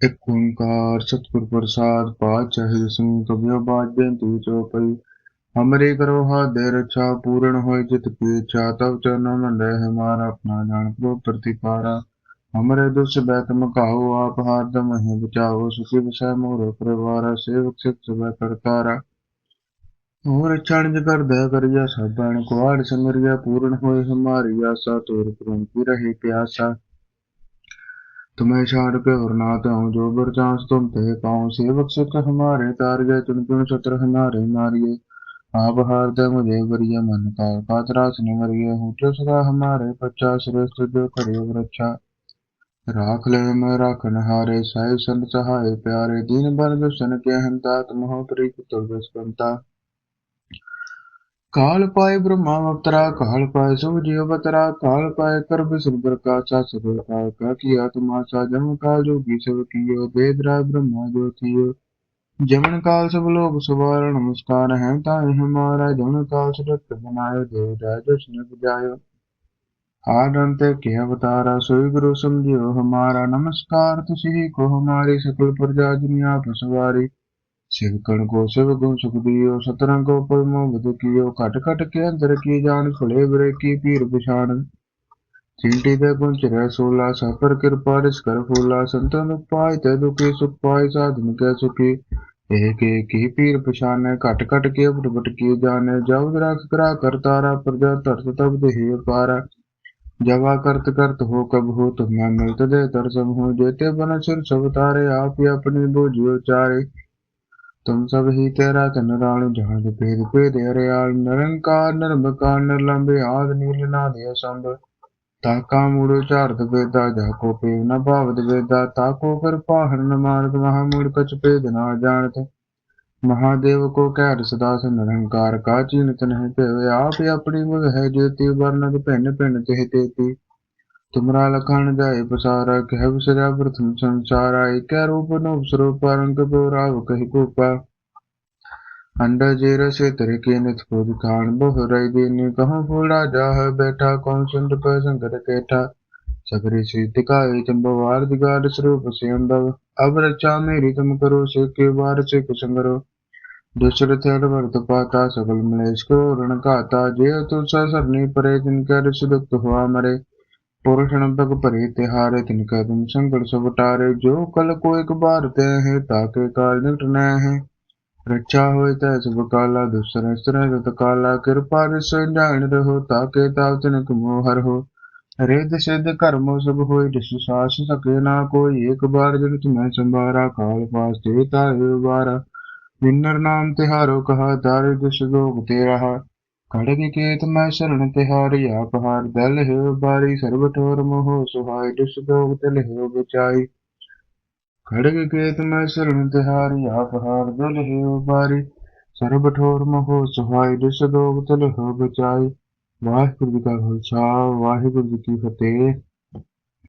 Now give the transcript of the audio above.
ਇੱਕ ਓੰਕਾਰ ਸਤਿਗੁਰ ਪ੍ਰਸਾਦ ਪਾਤਸ਼ਾਹੀ ਦਸਵੀਂ ਕਬਿਓ ਬਾਜ ਬੇਨਤੀ ਚੋਪਈ ਹਮਰੇ ਕਰੋ ਹਾਦੇ ਰਛਾ ਪੂਰਨ ਹੋਏ ਜਿਤ ਕੀ ਇੱਛਾ ਤਬ ਚਰਨ ਮੰਦੇ ਹਮਾਰਾ ਆਪਣਾ ਜਾਣ ਪ੍ਰੋ ਪ੍ਰਤੀਪਾਰਾ ਹਮਰੇ ਦੁਸ ਬੈਤ ਮਕਾਓ ਆਪ ਹਾਰ ਦਮਹਿ ਬਚਾਓ ਸੁਖੀ ਵਸੈ ਮੋਰ ਪਰਿਵਾਰ ਸੇਵਕ ਸਿਤ ਸਭੈ ਕਰਤਾਰਾ ਹੋਰ ਚਣਜ ਕਰਦਾ ਕਰਿਆ ਸਭਨ ਕੁਆੜ ਸਮਰਿਆ ਪੂਰਨ ਹੋਏ ਹਮਾਰੀ ਆਸਾ ਤੋਰ ਪ੍ਰੰਪੀ ਰਹੇ ਪਿਆਸਾ तुम्हें छाड़ के और ना हूँ जो बर चांस तुम ते पाऊँ सेवक सिख हमारे तार गए चुन चुन छत्र हमारे मारिए आप हार दे मुझे बरिए मन का कातरास न मरिए हूँ जो सदा हमारे पच्चा श्रेष्ठ जो करे वृक्षा राख ले मैं राखन हारे साहिब संत सहाय प्यारे दीन बन दुष्टन के हंता तुम हो प्रीत तुर्गस्पंता ਕਾਲ ਪਾਏ ਬ੍ਰਹਮਾ ਅਵਤਾਰਾ, ਕਾਲ ਪਾਏ ਸਭ ਜੀਵ ਅਵਤਾਰਾ, ਕਾਲ ਪਾਏ ਕਰਬ ਸੁਰ ਪ੍ਰਕਾਸ਼ਾ ਸਰਵ ਕਾ ਕੀ ਆਤਮਾ ਸਾ ਜਮ ਕਾਲ ਜੋਗੀ ਸਭ ਕੀਓ ਬੇਦਰਾ ਬ੍ਰਹਮਾ ਜੋਤੀਓ ਜਮਨ ਕਾਲ ਸਭ ਲੋਕ ਸੁਵਾਰ ਨਮਸਕਾਰ ਹੈ ਤਾਂ ਇਹ ਹਮਾਰਾ ਜਮਨ ਕਾਲ ਸੁਰਤ ਬਨਾਇਓ ਦੇਵ ਰਾਜ ਜਸ਼ਨ ਬੁਝਾਇਓ ਆਨੰਦ ਕੇ ਅਵਤਾਰਾ, ਸੋਈ ਗੁਰੂ ਸਮਝਿਓ ਹਮਾਰਾ, ਨਮਸਕਾਰ ਤੁਸੀ ਕੋ ਹਮਾਰੀ ਸਕਲ ਪ੍ਰਜਾ ਦੁਨੀਆ ਪਸਵਾਰੀ दुनिया पर सवारी शिवकण को शिव गुण सुख दियो सतरंग को पद मोह कियो खट खट के अंदर की जान खुले बरे की पीर पिछान चींटी दे गुंच रह सोला सफर कृपा रिस कर फूला संतन दुख पाए ते दुखी सुख पाए साधन के सुखी एक एक ही पीर पछाने घट घट के उठ बट की जाने जब रख करा करतारा प्रजा तरत तब देहि पारा जवा करत करत हो कब हो तुम्हें मिलत दे तरसम हो जेते बन सिर सब तारे आप ही अपनी ਤੁਮ ਸਭ ਹੀ ਤੇਰਾ ਚੰਨਰਾਲ ਜਹਾਜ ਪੇਦ ਪੇਦ ਹਰਿਆਲ, ਨਿਰੰਕਾਰ, ਨਿਰਭਕਾਰ ਨਿਰਲੰਬੇ ਆਦ ਨੀਲ ਨਾਦਿ ਅਸੰਭ। ਤਾ ਕਾ ਮੂੜ ਚਾਰਤ ਵੇਦਾ, ਜਾ ਕੋ ਪੇਵ ਨ ਭਾਵਤ ਵੇਦਾ, ਤਾ ਕੋ ਕਰ ਪਾਹਰ ਨ ਮਾਰਤ, ਮਹਾ ਮੂੜ ਕਛ ਪੇਦ ਨਾ ਜਾਣਤ। ਮਹਾਦੇਵ ਕੋ ਕਹਿ ਰਸਦਾ ਸ ਨਿਰੰਕਾਰ, ਕਾ ਚੀਨਤ ਨਹਿ ਭੇਵੇ, ਆਪ ਆਪਣੀ ਮੁਗ ਹੈ ਜੇਤੀ ਵਰਨਤ ਭਿੰਨ ਭਿੰਨ ਤੇਤੀ। तुमरा लखन जाय पसारा कह विसरा प्रथम संसारा एक रूप नो स्वरूप रंग राव कही गोपा अंडा जेरा से तरीके नित खुद खान बहु रई दीनी कहूँ फूला जाह बैठा कौन सुंद पर संकर केठा सबरी सिद्ध का चंबवार दिगार स्वरूप से अंबव अब रक्षा मेरी तुम करो से के बार से कुसंगरो दशरथ वर्त पाता सकल मलेश को रण खाता जे तु सरनी परे जिनका सुदुक्त हुआ मरे पुरुषण पग परे तिहारे तिनका तुम संकट सब टारे जो कल को एक बार ते है ताके काल निट न है रक्षा होय तै सुभ काला दुसर स्तर तत काला कृपा रिसो जान रहो ताके ताव तिनक मोहर हो रेद सिद्ध कर्म सब होय जिस सास सके ना कोई एक बार जग तुम्हें संभारा काल पास देता है बारा विन्नर नाम तिहारो कहा दारे दुष लोग तेरा खड़ग केत मैं शरण तिहारी आप हार दल है बारी सर्वठोर मोह सुहाय दुष लोग तल है बचाई खड़ग केत मैं शरण तिहारी आप हार दल है बारी ਸਰਬ ਠੋਰ ਮਹੋ ਸਹਾਈ ਦਿਸ ਦੋਗ ਤਲ ਹੋ ਬਚਾਈ ਵਾਹਿਗੁਰੂ ਜੀ ਕਾ ਖਾਲਸਾ ਵਾਹਿਗੁਰੂ ਜੀ ਕੀ ਫਤਿਹ